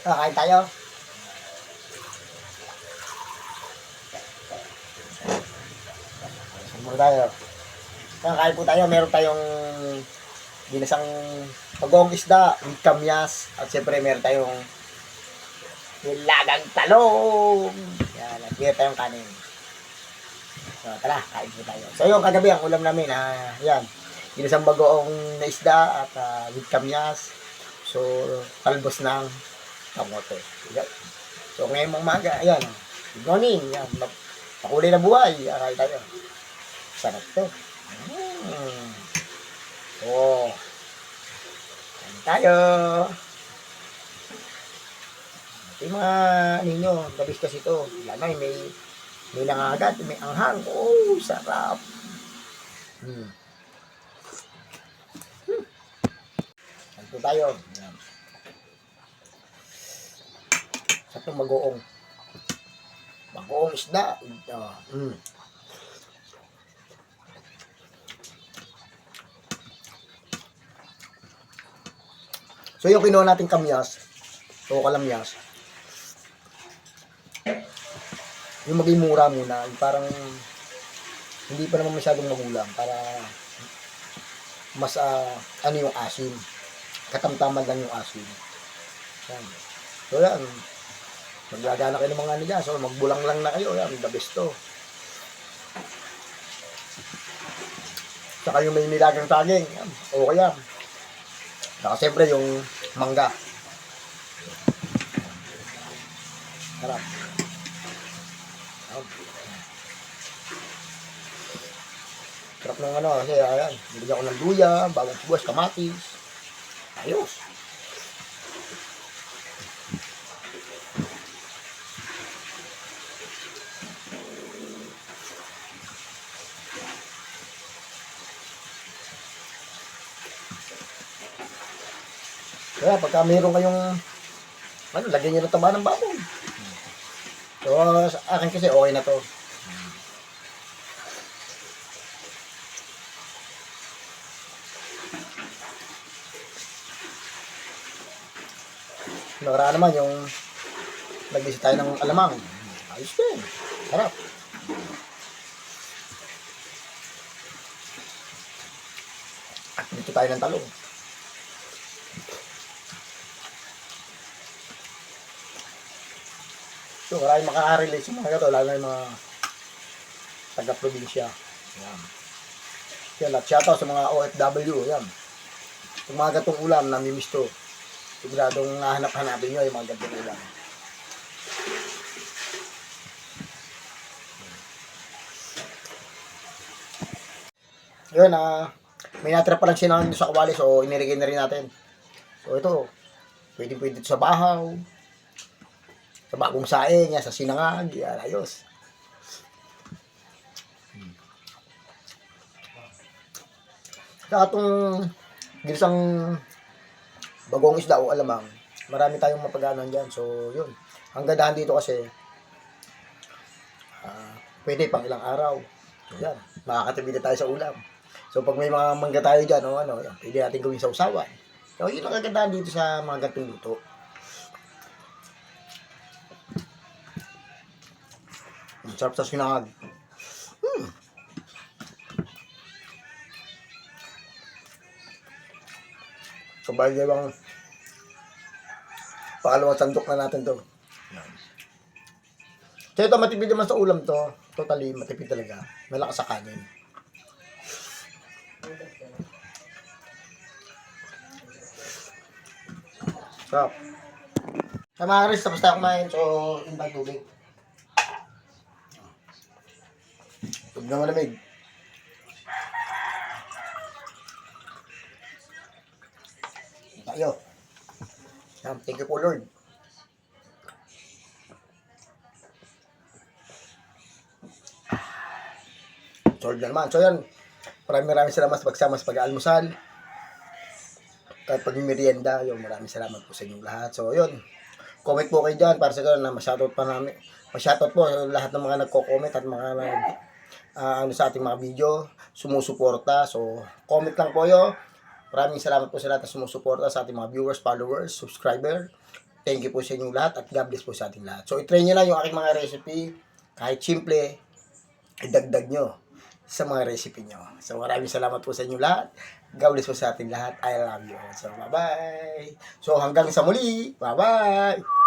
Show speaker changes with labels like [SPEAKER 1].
[SPEAKER 1] Kakain tayo. Muna tayo. Kakain po tayo. Meron tayong ginasang pagong isda with kamyas. At siyempre meron tayong nilagang talong. Yan. At meron tayong kanin. So, tara, kain po tayo. So, yung kagabi, ang ulam namin, ah, yan. Ginasang bagoong na isda at ah, with kamyas. So, talbos ng kamote. Yan. So, ngayong umaga, ayan. Good morning. Yan. Pakulay na buhay. Kain tayo. Sarap to. Mm. Oh. Kain tayo. Ito yung mga ninyo, gabis kasi ito. Wala na, may may nangagat, may anghang. Oh, sarap. Hmm. Hmm. Ito tayo. Yan. Sa itong bagoong. Bagoong isda. Ito. Mm. So yung kinuha natin kamyas, o kalamyas, yung maging mura muna, yung parang hindi pa naman masyadong magulang para mas ah, ano yung asin. Katamtaman lang yung asin. Yan. So yan. Maglagana kayo ng mga ano dyan. So magbulang lang na kayo. Yan. The best to. Saka yung may nilagang saging. Yan. Okay yan. Saka siyempre yung mangga. Sarap. Sarap ng ano, kasi ayan, nilagyan ko ng luya, bagong buwas, kamatis. Ayos. Kaya pagka mayroon kayong ano, lagyan nyo ng taba ng baboy. So, sa akin kasi okay na to. Nakaraan naman yung nag-visit tayo ng alamang. Ayos din. Sarap. Dito tayo ng talong. So, maraming makaka-relate sa mga ito, lalo na yung mga taga-probinsya. Yan. Yan, at shoutout sa mga OFW, yan. Yung mga gatong ulam, namimiss to. Siguradong nahanap-hanapin nyo yung mga gatong ulam. Yun, ah, may natira pa lang sinangin sa kawali, so inirigay na rin natin. So ito, pwede pwede sa bahaw, sa bagong saing, sa sinangag, yan, ayos. Sa atong ginisang bagong isda o alamang, marami tayong mapaganan dyan. So, yun. Ang gandahan dito kasi, ah, pwede pang ilang araw. Yan. Makakatibid na tayo sa ulam. So, pag may mga mangga tayo dyan, o ano, yan, pwede natin gawin sa usawan. So, yun ang kagandahan dito sa mga gantong luto. Sarap sa sinangag. Hmm. Sabay bang pangalawang sandok na natin to. So ito matipid naman sa ulam to. Totally matipid talaga. Malakas sa kanin. Sarap. Sa mga Chris, tapos tayo kumain. So, imbang tubig. Tubig na malamig. Tayo. Thank you po Lord. Lord na naman. So yan, maraming maraming salamat sa pagsama sa pag-aalmusal. Kahit pag merienda, yun, maraming salamat po sa inyong lahat. So yun, comment po kayo dyan para sa ganun na ma-shoutout pa namin. Ma-shoutout po lahat ng mga nagko-comment at mga nag, ah, ano sa ating mga video, sumusuporta. So, comment lang po yun. Maraming salamat po sa lahat na sumusuporta sa ating mga viewers, followers, subscriber. Thank you po sa inyong lahat at God bless po sa ating lahat. So, itry nyo lang yung aking mga recipe. Kahit simple, idagdag nyo sa mga recipe nyo. So, maraming salamat po sa inyong lahat. God bless po sa ating lahat. I love you. So, bye-bye. So, hanggang sa muli. Bye-bye.